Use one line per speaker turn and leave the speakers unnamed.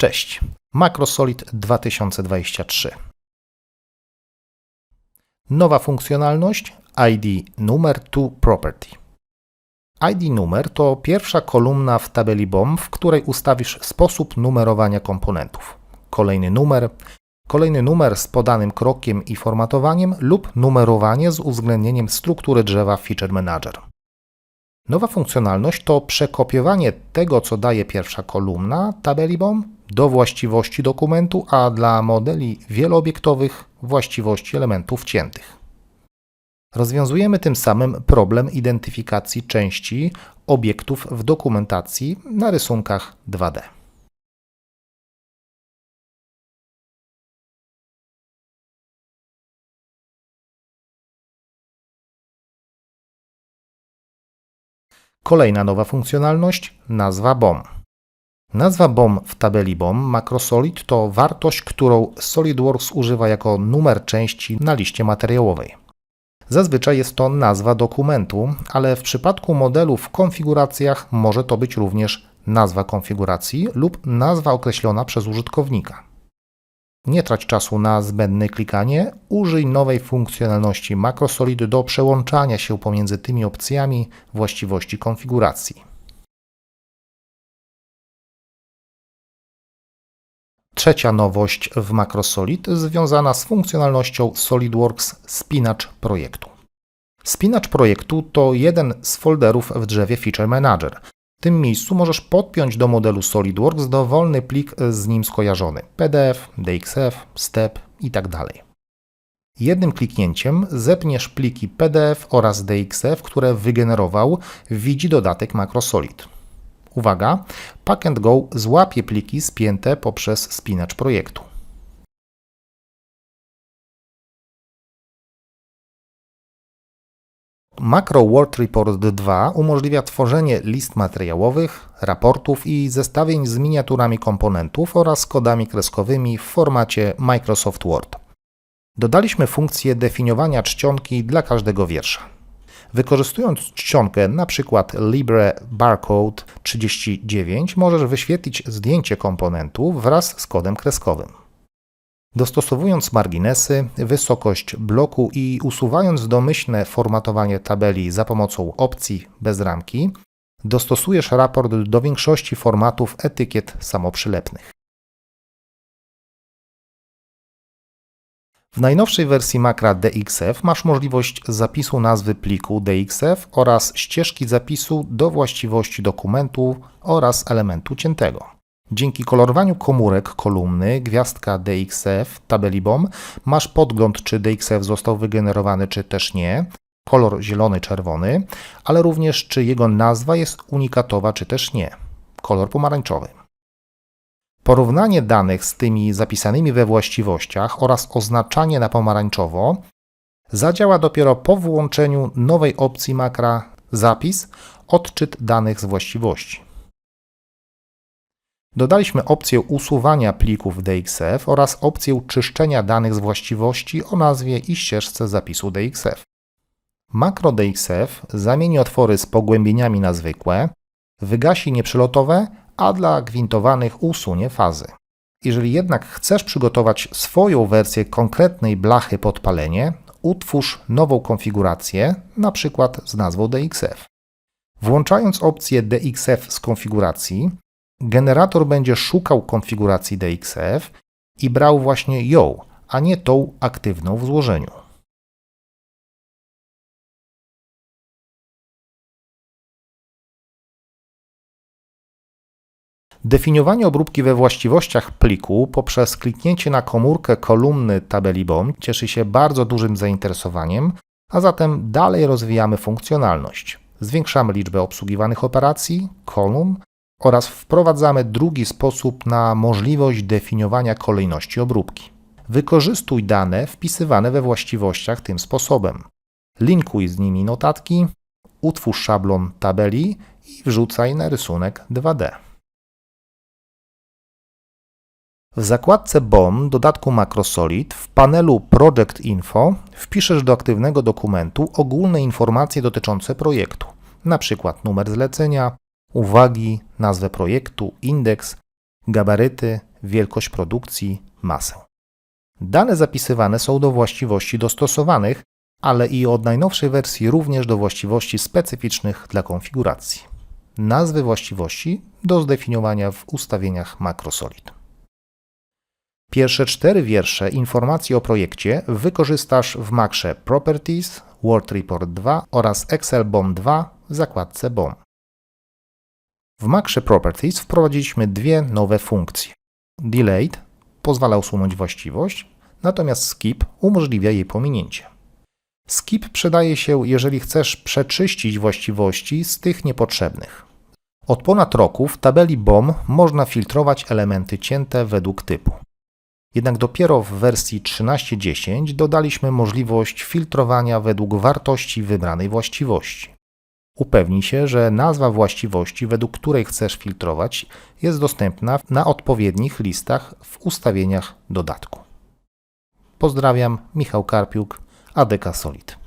Cześć, Macrosolid 2023. Nowa funkcjonalność ID numer to property. ID numer to pierwsza kolumna w tabeli BOM, w której ustawisz sposób numerowania komponentów. Kolejny numer, kolejny numer z podanym krokiem i formatowaniem lub numerowanie z uwzględnieniem struktury drzewa Feature Manager. Nowa funkcjonalność to przekopiowanie tego, co daje pierwsza kolumna tabeli BOM do właściwości dokumentu, a dla modeli wieloobiektowych właściwości elementów ciętych. Rozwiązujemy tym samym problem identyfikacji części obiektów w dokumentacji na rysunkach 2D. Kolejna nowa funkcjonalność nazwa BOM. Nazwa BOM w tabeli BOM Macrosolid to wartość, którą SolidWorks używa jako numer części na liście materiałowej. Zazwyczaj jest to nazwa dokumentu, ale w przypadku modelu w konfiguracjach może to być również nazwa konfiguracji lub nazwa określona przez użytkownika. Nie trać czasu na zbędne klikanie, użyj nowej funkcjonalności Macrosolid do przełączania się pomiędzy tymi opcjami właściwości konfiguracji. Trzecia nowość w Macrosolid związana z funkcjonalnością SolidWorks Spinacz projektu. Spinacz projektu to jeden z folderów w drzewie Feature Manager. W tym miejscu możesz podpiąć do modelu SolidWorks dowolny plik z nim skojarzony PDF, DXF, STEP itd. Jednym kliknięciem zepniesz pliki PDF oraz DXF, które wygenerował widzi dodatek Macrosolid. Uwaga, Pack and Go złapie pliki spięte poprzez spinacz projektu. Macro Word Report 2 umożliwia tworzenie list materiałowych, raportów i zestawień z miniaturami komponentów oraz kodami kreskowymi w formacie Microsoft Word. Dodaliśmy funkcję definiowania czcionki dla każdego wiersza. Wykorzystując czcionkę np. Libre Barcode 39 możesz wyświetlić zdjęcie komponentu wraz z kodem kreskowym. Dostosowując marginesy, wysokość bloku i usuwając domyślne formatowanie tabeli za pomocą opcji bez ramki, dostosujesz raport do większości formatów etykiet samoprzylepnych. W najnowszej wersji makra DXF masz możliwość zapisu nazwy pliku DXF oraz ścieżki zapisu do właściwości dokumentu oraz elementu ciętego. Dzięki kolorowaniu komórek kolumny gwiazdka DXF tabeli BOM masz podgląd, czy DXF został wygenerowany, czy też nie, kolor zielony-czerwony, ale również czy jego nazwa jest unikatowa, czy też nie, kolor pomarańczowy. Porównanie danych z tymi zapisanymi we właściwościach oraz oznaczanie na pomarańczowo zadziała dopiero po włączeniu nowej opcji makra Zapis odczyt danych z właściwości. Dodaliśmy opcję usuwania plików DXF oraz opcję czyszczenia danych z właściwości o nazwie i ścieżce zapisu DXF. Makro DXF zamieni otwory z pogłębieniami na zwykłe, wygasi nieprzylotowe, a dla gwintowanych usunie fazy. Jeżeli jednak chcesz przygotować swoją wersję konkretnej blachy pod palenie, utwórz nową konfigurację, np. z nazwą DXF. Włączając opcję DXF z konfiguracji, generator będzie szukał konfiguracji DXF i brał właśnie ją, a nie tą aktywną w złożeniu. Definiowanie obróbki we właściwościach pliku poprzez kliknięcie na komórkę kolumny tabeli BOM cieszy się bardzo dużym zainteresowaniem, a zatem dalej rozwijamy funkcjonalność. Zwiększamy liczbę obsługiwanych operacji, kolumn oraz wprowadzamy drugi sposób na możliwość definiowania kolejności obróbki. Wykorzystuj dane wpisywane we właściwościach tym sposobem. Linkuj z nimi notatki, utwórz szablon tabeli i wrzucaj na rysunek 2D. W zakładce BOM dodatku Macrosolid w panelu Project Info wpiszesz do aktywnego dokumentu ogólne informacje dotyczące projektu, np. numer zlecenia, uwagi, nazwę projektu, indeks, gabaryty, wielkość produkcji, masę. Dane zapisywane są do właściwości dostosowanych, ale i od najnowszej wersji również do właściwości specyficznych dla konfiguracji. Nazwy właściwości do zdefiniowania w ustawieniach MacroSolid. Pierwsze cztery wiersze informacji o projekcie wykorzystasz w Macrze Properties, Word Report 2 oraz Excel BOM 2 w zakładce BOM. W Macrze Properties wprowadziliśmy dwie nowe funkcje. Delayed pozwala usunąć właściwość, natomiast Skip umożliwia jej pominięcie. Skip przydaje się, jeżeli chcesz przeczyścić właściwości z tych niepotrzebnych. Od ponad roku w tabeli BOM można filtrować elementy cięte według typu. Jednak dopiero w wersji 13.10 dodaliśmy możliwość filtrowania według wartości wybranej właściwości. Upewnij się, że nazwa właściwości, według której chcesz filtrować, jest dostępna na odpowiednich listach w ustawieniach dodatku. Pozdrawiam, Michał Karpiuk, ADK Solid.